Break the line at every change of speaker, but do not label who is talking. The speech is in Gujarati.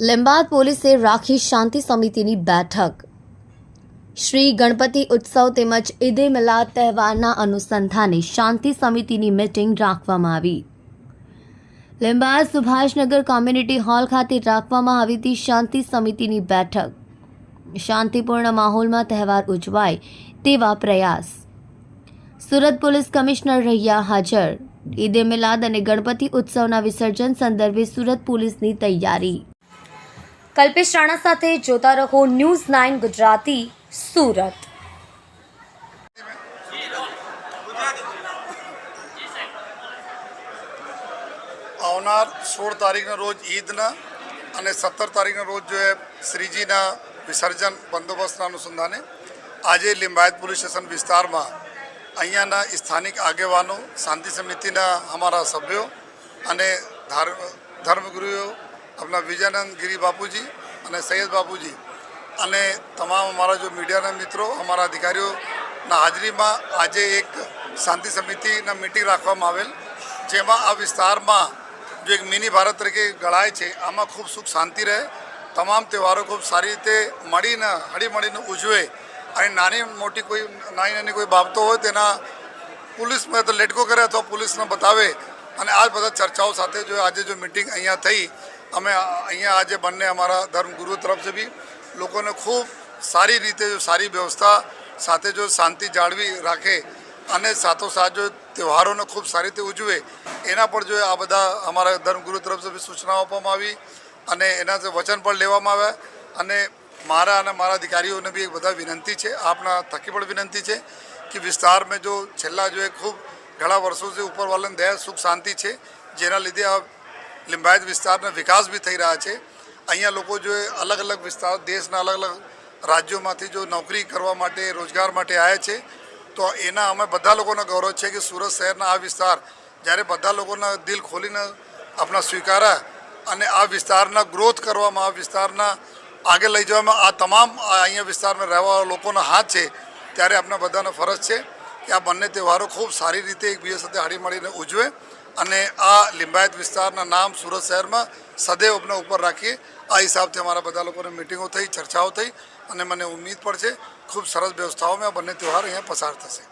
લીંબાદ પોલીસે રાખી શાંતિ સમિતિની બેઠક. શ્રી ગણપતિ ઉત્સવ તેમજ ઈદે મિલાદ તહેવારના અનુસંધાને શાંતિ સમિતિની મિટિંગ રાખવામાં આવી. લીંબાદ સુભાષનગર કોમ્યુનિટી હોલ ખાતે રાખવામાં આવી હતી શાંતિ સમિતિની બેઠક. શાંતિપૂર્ણ માહોલમાં તહેવાર ઉજવાય તેવા પ્રયાસ. સુરત પોલીસ કમિશનર રહ્યા હાજર. ઈદે મિલાદ અને ગણપતિ ઉત્સવના વિસર્જન સંદર્ભે સુરત પોલીસની તૈયારી. કલ્પેશ રાણા સાથે જોતા રહો ન્યૂઝ નાઇન ગુજરાતી સુરત.
આવનાર સોળ તારીખના રોજ ઈદના અને સત્તર તારીખના રોજ જો એ શ્રીજીના વિસર્જન બંદોબસ્તના અનુસંધાને આજે લિંબાયત પોલીસ સ્ટેશન વિસ્તારમાં અહીંયાના સ્થાનિક આગેવાનો, શાંતિ સમિતિના અમારા સભ્યો અને ધાર્મ ધર્મગુરુઓ આપણા વિજયાનંદ ગિરી બાપુજી અને સૈયદ બાપુજી અને તમામ અમારા જો મીડિયાના મિત્રો, અમારા અધિકારીઓના હાજરીમાં આજે એક શાંતિ સમિતિના મિટિંગ રાખવામાં આવેલ, જેમાં આ વિસ્તારમાં જો એક મિની ભારત તરીકે ગળાય છે, આમાં ખૂબ સુખ શાંતિ રહે, તમામ તહેવારો ખૂબ સારી રીતે મળીને, હળીમળીને ઉજવે, અને નાની મોટી કોઈ, નાની નાની કોઈ બાબતો હોય તેના પોલીસમાં તો લેટકો કરે અથવા પોલીસને બતાવે, અને આ બધા ચર્ચાઓ સાથે જો આજે જો મિટિંગ અહીંયા થઈ અમે અહીંયા આજે બંને અમારા ધર્મગુરુ તરફથી બી. લોકોને ખૂબ સારી રીતે જો સારી વ્યવસ્થા સાથે જો શાંતિ જાળવી રાખે અને સાથોસાથ જો તહેવારોને ખૂબ સારી રીતે ઉજવે, એના પર જો આ બધા અમારા ધર્મગુરુ તરફથી સૂચનાઓ આપવામાં આવી અને એના વચન પણ લેવામાં આવ્યા. અને મારા અને મારા અધિકારીઓને બી બધા વિનંતી છે, આપના થકી પણ વિનંતી છે કે વિસ્તારમાં જો છેલ્લા જો એ ખૂબ ઘણા વર્ષોથી ઉપરવાલાની દયા સુખ શાંતિ છે, જેના લીધે આ લિંબાયત વિસ્તારના વિકાસ બી થઈ રહ્યા છે. અહીંયા લોકો જો અલગ અલગ વિસ્તાર, દેશના અલગ અલગ રાજ્યોમાંથી જો નોકરી કરવા માટે, રોજગાર માટે આવ્યા છે, તો એના અમે બધા લોકોનો ગૌરવ છે કે સુરત શહેરના આ વિસ્તાર જ્યારે બધા લોકોના દિલ ખોલીને આપણા સ્વીકાર્યા અને આ વિસ્તારના ગ્રોથ કરવામાં, આ વિસ્તારના આગળ લઈ જવામાં આ તમામ અહીંયા વિસ્તારમાં રહેવા લોકોનો હાથ છે, ત્યારે આપણા બધાનો ફરજ છે. કે આ બંને તહેવારો ખૂબ સારી રીતે એકબીજા સાથે હાડી મળીને ઉજવે અને આ લિંબાયત વિસ્તારના નામ સુરત શહેરમાં સદૈવ આપણે ઉપર રાખીએ. આ હિસાબથી અમારા બધા લોકોની મિટિંગો થઈ, ચર્ચાઓ થઈ અને મને ઉમ્મીદ પણ છે ખૂબ સરસ વ્યવસ્થાઓમાં આ બંને તહેવાર અહીંયા પસાર થશે.